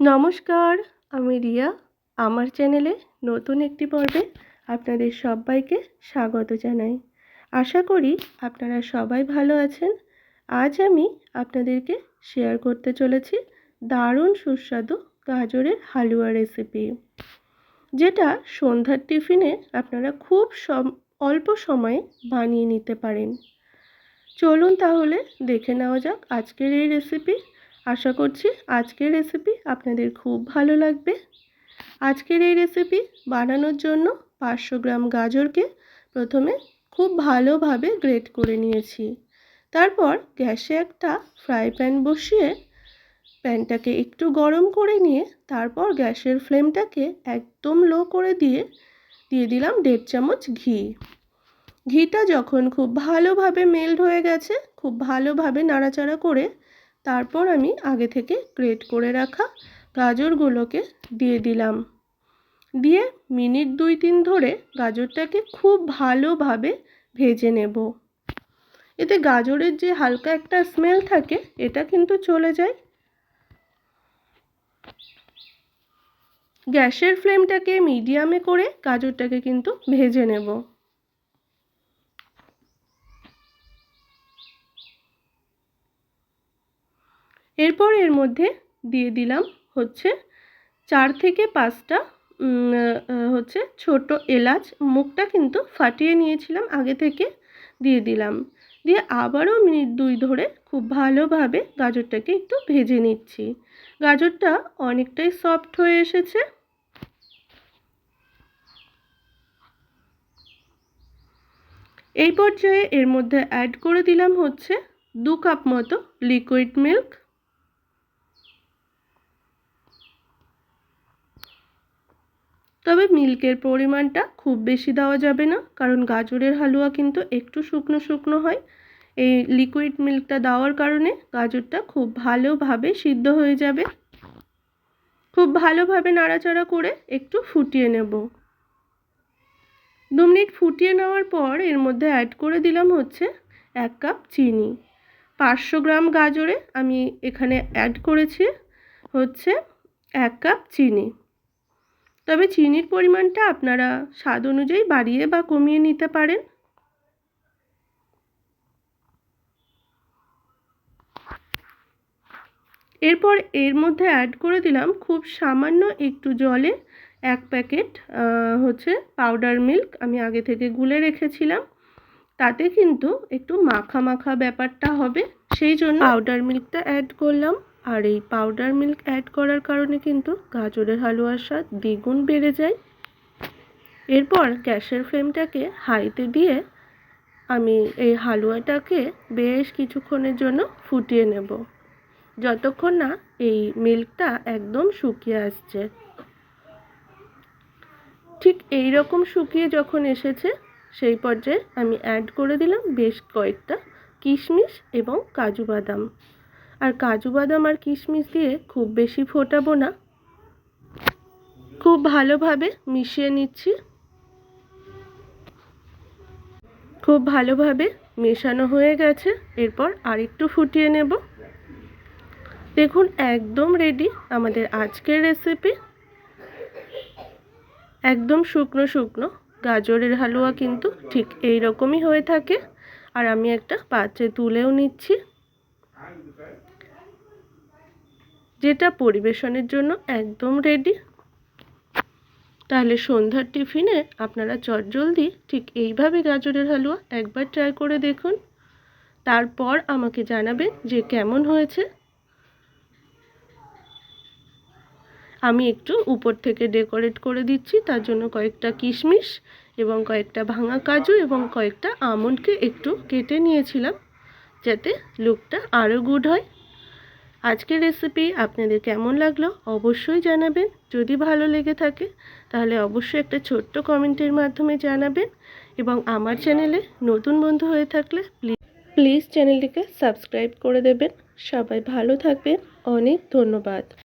নমস্কার, আমি রিয়া। আমার চ্যানেলে নতুন একটি পর্বে আপনাদের সবাইকে স্বাগত জানাই। আশা করি আপনারা সবাই ভালো আছেন। আজ আমি আপনাদেরকে শেয়ার করতে চলেছি দারুণ সুস্বাদু গাজরের হালুয়া রেসিপি যেটা সন্ধ্যার টিফিনে আপনারা খুব সম, অল্প সময়ে বানিয়ে নিতে পারেন। চলুন তাহলে দেখে নেওয়া যাক আজকের এই রেসিপি আশা করছি আজকের রেসিপি আপনাদের খুব ভালো লাগবে। আজকের এই রেসিপি বানানোর জন্য পাঁচশো গ্রাম গাজরকে প্রথমে খুব ভালোভাবে গ্রেট করে নিয়েছি। তারপর গ্যাসে একটা ফ্রাই প্যান বসিয়ে প্যানটাকে একটু গরম করে নিয়ে তারপর গ্যাসের ফ্লেমটাকে একদম লো করে দিয়ে দিয়ে দিলাম দেড় চামচ ঘি। ঘিটা যখন খুব ভালোভাবে মেল্ট হয়ে গেছে, খুব ভালোভাবে নাড়াচাড়া করে তারপর আমি আগে থেকে গ্রেট করে রাখা গাজরগুলোকে দিয়ে দিলাম। দিয়ে মিনিট দুই তিন ধরে গাজরটাকে খুব ভালোভাবে ভেজে নেব। এতে গাজরের যে হালকা একটা স্মেল থাকে, এটা কিন্তু চলে যায়। গ্যাসের ফ্লেমটাকে মিডিয়ামে করে গাজরটাকে কিন্তু ভেজে নেব। এরপর এর মধ্যে দিয়ে দিলাম হচ্ছে চার থেকে পাঁচটা হচ্ছে ছোট এলাচ। মুখটা কিন্তু ফাটিয়ে নিয়েছিলাম, আগে থেকে দিয়ে দিলাম। দিয়ে আবারও মিনিট দুই ধরে খুব ভালোভাবে গাজরটাকে একটু ভেজে নিচ্ছি। গাজরটা অনেকটাই সফট হয়ে এসেছে। এই পর্যায়ে এর মধ্যে অ্যাড করে দিলাম হচ্ছে দু কাপ মতো লিকুইড মিল্ক তবে মিল্কের পরিমাণটা খুব বেশি দেওয়া যাবে না, কারণ গাজরের হালুয়া কিন্তু একটু শুকনো শুকনো হয়। এই লিকুইড মিল্কটা দেওয়ার কারণে গাজরটা খুব ভালোভাবে সিদ্ধ হয়ে যাবে। খুব ভালোভাবে নাড়াচাড়া করে একটু ফুটিয়ে নেব। দু মিনিট ফুটিয়ে নেওয়ার পর এর মধ্যে অ্যাড করে দিলাম হচ্ছে এক কাপ চিনি। পাঁচশো গ্রাম গাজরে আমি এখানে অ্যাড করেছি হচ্ছে এক কাপ চিনি। তবে চিনির পরিমাণটা আপনারা স্বাদ অনুযায়ী বাড়িয়ে বা কমিয়ে নিতে পারেন। এরপর এর মধ্যে অ্যাড করে দিলাম খুব সামান্য একটু জলে এক প্যাকেট হচ্ছে পাউডার মিল্ক আমি আগে থেকে গুলে রেখেছিলাম। তাতে কিন্তু একটু মাখা মাখা ব্যাপারটা হবে, সেই জন্য পাউডার মিল্কটা অ্যাড করলাম। আর এই পাউডার মিল্ক অ্যাড করার কারণে কিন্তু গাজরের হালুয়ার স্বাদ দ্বিগুণ বেড়ে যায়। এরপর গ্যাসের ফ্লেমটাকে হাইতে দিয়ে আমি এই হালুয়াটাকে বেশ কিছুক্ষণের জন্য ফুটিয়ে নেব। যতক্ষণ না এই মিল্কটা একদম শুকিয়ে আসছে। ঠিক এই রকম শুকিয়ে যখন এসেছে, সেই পর্যায়ে আমি অ্যাড করে দিলাম বেশ কয়েকটা কিশমিশ এবং কাজু বাদাম। আর কাজু বাদাম আর কিশমিশ দিয়ে খুব বেশি ফোটাবো না। খুব ভালোভাবে মিশিয়ে নিচ্ছি। খুব ভালোভাবে মেশানো হয়ে গেছে। এরপর আরেকটু ফুটিয়ে নেব। দেখুন, একদম রেডি আমাদের আজকের রেসিপি একদম শুকনো শুকনো। গাজরের হালুয়া কিন্তু ঠিক এই রকমই হয়ে থাকে। আর আমি একটা পাত্রে তুলেও নিচ্ছি। যেটা পরিবেশনের জন্য একদম রেডি তাহলে সন্ধ্যার টিফিনে আপনারা চটজলদি ঠিক এইভাবে গাজরের হালুয়া একবার ট্রাই করে দেখুন। তারপর আমাকে জানাবেন যে কেমন হয়েছে। আমি একটু উপর থেকে ডেকোরেট করে দিচ্ছি, তার জন্য কয়েকটা কিশমিশ এবং কয়েকটা ভাঙা কাজু এবং কয়েকটা আমন্ডকে একটু কেটে নিয়েছিলাম, যাতে লুকটা আরও গুড হয়। আজকের রেসিপি আপনাদের কেমন লাগল অবশ্যই জানাবেন। যদি ভালো লেগে থাকে, তাহলে অবশ্যই একটা ছোট্ট কমেন্টের মাধ্যমে জানাবেন এবং আমার চ্যানেলে নতুন বন্ধু হয়ে থাকলে প্লিজ প্লিজ চ্যানেলটিকে সাবস্ক্রাইব করে দেবেন। সবাই ভালো থাকবেন। অনেক ধন্যবাদ।